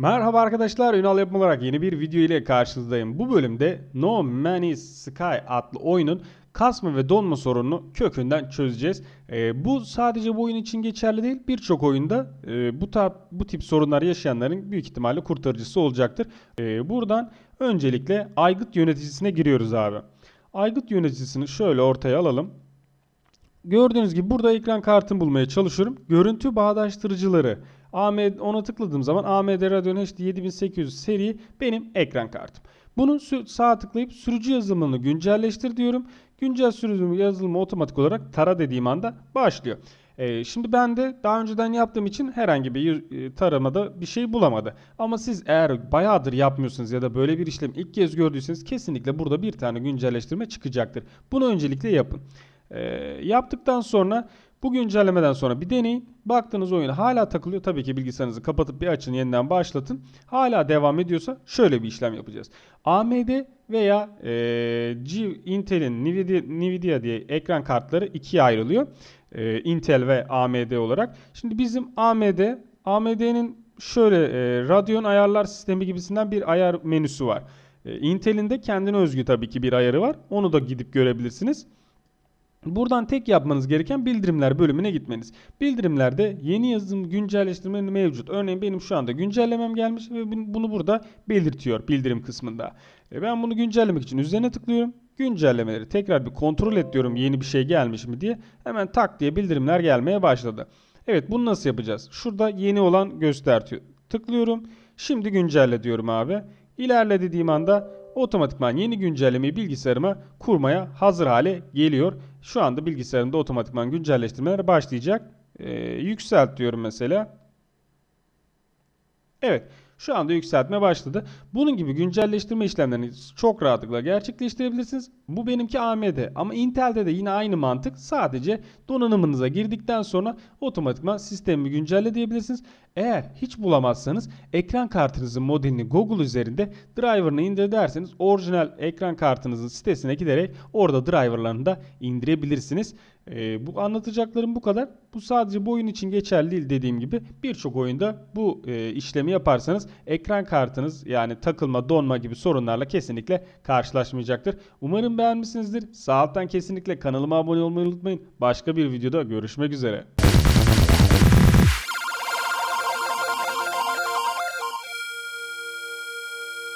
Merhaba arkadaşlar, Ünal Yapım olarak yeni bir video ile karşınızdayım. Bu bölümde No Man's Sky adlı oyunun kasma ve donma sorununu kökünden çözeceğiz. Ee, bu sadece bu oyun için geçerli değil, birçok oyunda e, bu, bu tip sorunlar yaşayanların büyük ihtimalle kurtarıcısı olacaktır. Ee, buradan öncelikle aygıt yöneticisine giriyoruz abi. Aygıt yöneticisini şöyle ortaya alalım. Gördüğünüz gibi burada ekran kartını bulmaya çalışıyorum. Görüntü bağdaştırıcıları. AMD ona tıkladığım zaman AMD Radeon HD 7800 seri benim ekran kartım. Bunu sağa tıklayıp sürücü yazılımını güncelleştir diyorum. Güncel sürücü yazılımı otomatik olarak tara dediğim anda başlıyor. Ee, şimdi ben de daha önceden yaptığım için herhangi bir e, taramada bir şey bulamadı. Ama siz eğer bayağıdır yapmıyorsunuz ya da böyle bir işlemi ilk kez gördüyseniz kesinlikle burada bir tane güncelleştirme çıkacaktır. Bunu öncelikle yapın. Ee, yaptıktan sonra bu güncellemeden sonra bir deneyin. Baktığınız oyun hala takılıyor. Tabii ki bilgisayarınızı kapatıp bir açın yeniden başlatın. Hala devam ediyorsa şöyle bir işlem yapacağız. AMD veya e, G, Intel'in Nvidia, Nvidia diye ekran kartları ikiye ayrılıyor. E, Intel ve AMD olarak. Şimdi bizim AMD, AMD'nin şöyle e, Radeon ayarlar sistemi gibisinden bir ayar menüsü var. E, Intel'in de kendine özgü tabii ki bir ayarı var. Onu da gidip görebilirsiniz. Buradan tek yapmanız gereken bildirimler bölümüne gitmeniz. Bildirimlerde yeni yazılım güncelleştirme mevcut. Örneğin benim şu anda güncellemem gelmiş ve bunu burada belirtiyor bildirim kısmında. E ben bunu güncellemek için üzerine tıklıyorum. Güncellemeleri tekrar bir kontrol et diyorum yeni bir şey gelmiş mi diye. Hemen tak diye bildirimler gelmeye başladı. Evet bunu nasıl yapacağız? Şurada yeni olan göster tıklıyorum. Şimdi güncelle diyorum abi. İlerle dediğim anda otomatikman yeni güncellemeyi bilgisayarıma kurmaya hazır hale geliyor. Şu anda bilgisayarımda otomatikman güncelleştirmeler başlayacak. Ee, yükselt diyorum mesela. Evet. Şu anda yükseltme başladı. Bunun gibi güncelleştirme işlemlerini çok rahatlıkla gerçekleştirebilirsiniz. Bu benimki AMD ama Intel'de de yine aynı mantık. Sadece donanımınıza girdikten sonra otomatikman sistemi güncelle diyebilirsiniz. Eğer hiç bulamazsanız ekran kartınızın modelini Google üzerinde driver'ını indir derseniz orijinal ekran kartınızın sitesine giderek orada driver'larını da indirebilirsiniz. Ee, bu anlatacaklarım bu kadar. Bu sadece bu oyun için geçerli değil dediğim gibi. Birçok oyunda bu e, işlemi yaparsanız ekran kartınız yani takılma, donma gibi sorunlarla kesinlikle karşılaşmayacaktır. Umarım beğenmişsinizdir. Sağ alttan kesinlikle kanalıma abone olmayı unutmayın. Başka bir videoda görüşmek üzere.